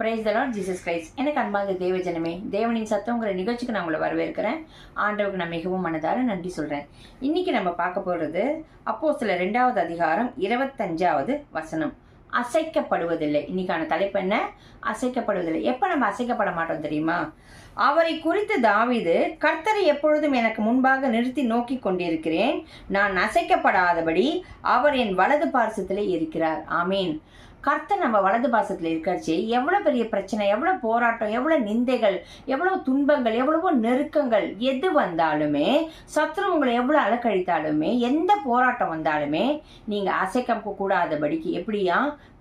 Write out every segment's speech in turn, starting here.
Price தலாட் Jesus Christ எனக்கு அன்பாக தேவஜனமே தேவனின் சத்தங்கிற நிகழ்ச்சிக்கு நான் உங்களை வரவேற்கிறேன். ஆண்டவுக்கு நான் மிகவும் மனதார நன்றி சொல்கிறேன் இன்னைக்கு நம்ம பார்க்க போகிறது அப்போ சில ரெண்டாவது அதிகாரம் இருபத்தஞ்சாவது வசனம். அசைக்கப்படுவதில்லை. இன்னைக்கான தலைப்பு என்ன? அசைக்கப்படுவதில்லை. எப்போ நம்ம அசைக்கப்பட மாட்டோம் தெரியுமா? அவரை குறித்து தாவிது கர்த்தரை எப்பொழுதும் எனக்கு முன்பாக நிறுத்தி நோக்கி கொண்டிருக்கிறேன். நான் அசைக்கப்படாதபடி அவர் என் வலது பார்சத்திலே இருக்கிறார். ஆமீன். கர்த்தர் நம்ம வலது பாசத்தில் இருக்காச்சு எவ்வளோ பெரிய பிரச்சனை எவ்வளோ போராட்டம் எவ்வளோ நிந்தைகள் எவ்வளோ துன்பங்கள் எவ்வளவோ நெருக்கங்கள் எது வந்தாலுமே சத்ரு உங்களை எவ்வளோ அலக்கழித்தாலுமே எந்த போராட்டம் வந்தாலுமே நீங்கள் அசைக்க கூடாதபடிக்கு எப்படியா?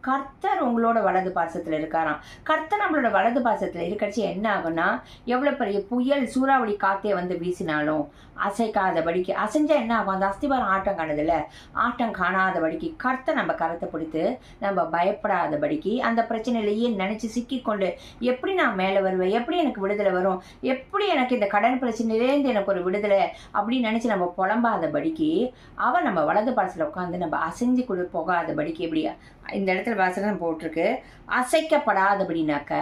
கர்த்தர் உங்களோட வலது பாசத்தில் இருக்காராம். கர்த்தர் நம்மளோட வலது பாசத்தில் இருக்கிறச்சு என்ன ஆகும்னா எவ்வளோ பெரிய புயல் சூறாவளி காத்தே வந்து வீசினாலும் அசைக்காதபடிக்கு அசைஞ்சா என்ன ஆகும்? அந்த அஸ்திபாரம் ஆட்டம் காணதில்ல. ஆட்டம் காணாதபடிக்கு கர்த்தர் நம்ம கரத்தை பிடித்து நம்ம பய பயப்படாதபடிக்கு அந்த பிரச்சனையிலேயே நினச்சி சிக்கிக்கொண்டு எப்படி நான் மேலே வருவேன்? எப்படி எனக்கு விடுதலை வரும்? எப்படி எனக்கு இந்த கடன் பிரச்சனையிலேருந்து எனக்கு ஒரு விடுதலை? அப்படின்னு நினச்சி நம்ம புலம்பாதபடிக்கு அவன் நம்ம வலது பாசத்தில் உட்காந்து நம்ம அசைஞ்சு கொடு போகாதபடிக்கு எப்படியா இந்த இடத்துல வாசகம் போட்டிருக்கு. அசைக்கப்படாதபடினாக்க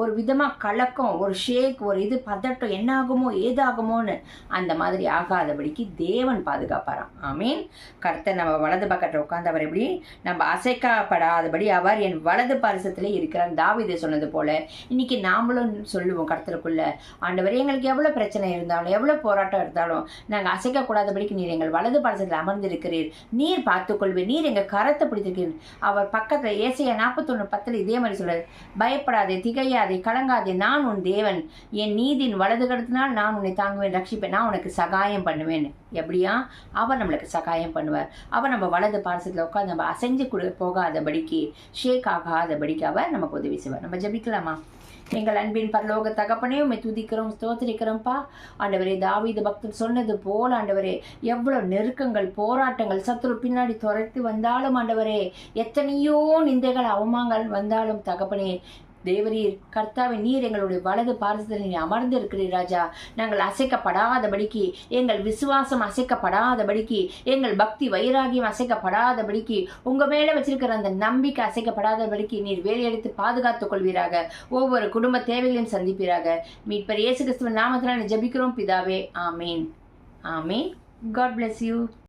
ஒரு விதமாக கலக்கம் ஒரு ஷேக் ஒரு இது பதட்டம் என்ன ஆகுமோ ஏதாகுமோன்னு அந்த மாதிரி ஆகாதபடிக்கு தேவன் பாதுகாப்பாராம். மீன் கருத்தை நம்ம வலது பக்கத்தில் உட்காந்தவர் எப்படி? நம்ம அசைக்கப்படாதபடி அவர் என் வலது பரிசத்தில் இருக்கிறார். தாவிதை சொன்னது போல இன்னைக்கு நாமளும் சொல்லுவோம் கடத்தலுக்குள்ள ஆண்டவர் எங்களுக்கு எவ்வளோ பிரச்சனை இருந்தாலும் எவ்வளோ போராட்டம் இருந்தாலும் நாங்கள் அசைக்கக்கூடாதபடிக்கு நீர் எங்கள் வலது பரிசத்தில் அமர்ந்திருக்கிறீர். நீர் பார்த்துக்கொள்வீர் நீர் எங்கள் கரத்தை பிடித்திருக்கிறீர். அவர் பக்கத்தில் ஏசைய நாற்பத்தொன்று பத்தில் இதே மாதிரி சொல்றாரு. பயப்படாதே திகையாதே கலங்காதே. நான் உன் தேவன். என் நீதியின் வலது கடத்தினால் நான் உன்னை தாங்குவேன் ரட்சிப்பேன். நான் உனக்கு சகாயம் பண்ணுவேன் எப்படியா? அவர் நம்மளுக்கு சகாயம் பண்ணுவார். அவர் நம்ம வலது பாரசத்தில் உட்காந்து நம்ம அசைஞ்சு கொடு போகாதபடிக்கு ஷேக் ஆகாதபடிக்கு அவர் நமக்கு உதவி செய்வார். நம்ம ஜபிக்கலாமா? எங்கள் அன்பின் பரலோக தகப்பனே உண்மை துதிக்கிறோம் ஸ்தோத்திரிக்கிறோம்ப்பா ஆண்டவரே தாவீது பக்தர் சொன்னது போல் ஆண்டவரே எவ்வளோ நெருக்கங்கள் போராட்டங்கள் சத்துரு பின்னாடி துரத்து வந்தாலும் ஆண்டவரே எத்தனையோ நிந்தைகள் அவமானங்கள் வந்தாலும் தகப்பனே தேவரீர் கர்த்தாவை நீர் எங்களுடைய வலது பாரசத்தில் நீர் அமர்ந்து இருக்கிறீர் ராஜா. நாங்கள் அசைக்கப்படாதபடிக்கு எங்கள் விசுவாசம் அசைக்கப்படாதபடிக்கு எங்கள் பக்தி வைராகியம் அசைக்கப்படாதபடிக்கு உங்க மேல வச்சிருக்கிற அந்த நம்பிக்கை அசைக்கப்படாதபடிக்கு நீர் வேலையெடுத்து பாதுகாத்துக் கொள்வீராக. ஒவ்வொரு குடும்ப தேவைகளையும் சந்திப்பீராக. மீட்பர் இயேசு கிறிஸ்துவ நாமத்தில் ஜபிக்கிறோம். பிதாவே ஆமீன். ஆமீன். God bless you